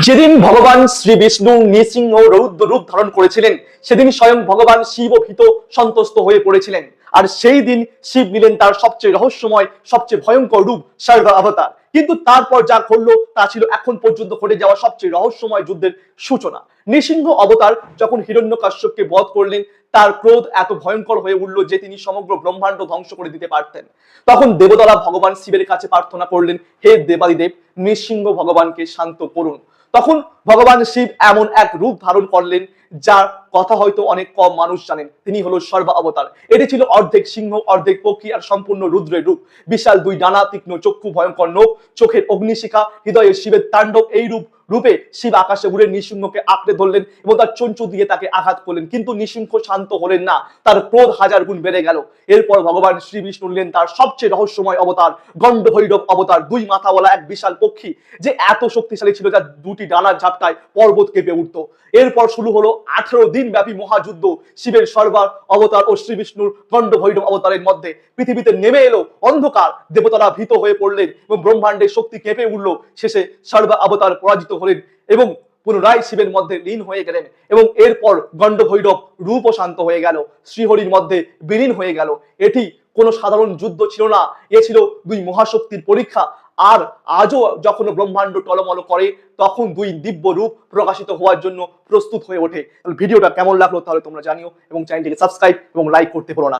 যেদিন ভগবান শ্রী বিষ্ণু নৃসিংহ রৌদ্র রূপ ধারণ করেছিলেন, সেদিন স্বয়ং ভগবান শিব ভীত সন্তুষ্ট হয়ে পড়েছিলেন। আর সেই দিন শিব নিলেন তার সবচেয়ে রহস্যময়, সবচেয়ে ভয়ঙ্কর রূপ, সর্ব অবতার। কিন্তু তারপর যা ঘটলো, তা ছিল এখন পর্যন্ত ঘটে যাওয়া সবচেয়ে রহস্যময় যুদ্ধের সূচনা। নৃসিংহ অবতার যখন হিরণ্য কাশ্যপকে বধ করলেন, তার ক্রোধ এত ভয়ঙ্কর হয়ে উঠল যে তিনি সমগ্র ব্রহ্মাণ্ড ধ্বংস করে দিতে পারতেন। তখন দেবতারা ভগবান শিবের কাছে প্রার্থনা করলেন, হে দেবাদিদেব, নৃসিংহ ভগবানকে শান্ত করুন। তখন ভগবান শিব এমন এক রূপ ধারণ করলেন যার কথা হয়তো অনেক কম মানুষ জানেন, তিনি হলো সর্ব অবতার। এটি ছিল অর্ধেক সিংহ, অর্ধেক পক্ষী আর সম্পূর্ণ রুদ্রের রূপ। বিশাল দুই ডানা, তীক্ষ্ণ চক্ষু, ভয়ঙ্কর নোক চোখের অগ্নিশিখা হৃদয়ে শিবের তাণ্ডব, এই রূপ, রূপে শিব আকাশে উড়ে নৃসিংহকে আঁকড়ে ধরলেন এবং তার চঞ্চু দিয়ে তাকে আঘাত করলেন। কিন্তু নৃসিংহ শান্ত হলেন না, তার ক্রোধ হাজার গুণ বেড়ে গেল। এরপর ভগবান শ্রী বিষ্ণু নিলেন তার সবচেয়ে রহস্যময় অবতার গণ্ড ভৈরব অবতার, দুই মাথাওয়ালা এক বিশাল পক্ষী যে এত শক্তিশালী ছিল যার দুটি ডানার ঝাপটায় পর্বত কেঁপে উঠত। এরপর শুরু হলো আঠেরো দিন ব্যাপী মহাযুদ্ধ, শিবের সর্বার, অবতার ও শ্রী বিষ্ণুর গণ্ড ভৈরব অবতারের মধ্যে পৃথিবীতে নেমে এলো, অন্ধকার, দেবতারা ভীত হয়ে পড়লেন এবং ব্রহ্মাণ্ডের শক্তি কেঁপে উঠল। শেষে সর্বা অবতার পরাজিত হলেন এবং পুনরায় শিবের মধ্যে লীন হয়ে গেলেন এবং এরপর গণ্ড ভৈরব রূপও শান্ত হয়ে গেল, শ্রীহরির মধ্যে বিলীন হয়ে গেল। এটি কোনো সাধারণ যুদ্ধ ছিল না। এ ছিল দুই মহাশক্তির পরীক্ষা। আর আজও যখন ব্রহ্মাণ্ড টলমল করে, তখন দুই দিব্য রূপ প্রকাশিত হওয়ার জন্য প্রস্তুত হয়ে ওঠে। ভিডিওটা কেমন লাগল তাহলে তোমরা জানিও এবং চ্যানেলটিকে সাবস্ক্রাইব এবং লাইক করতে পারো না।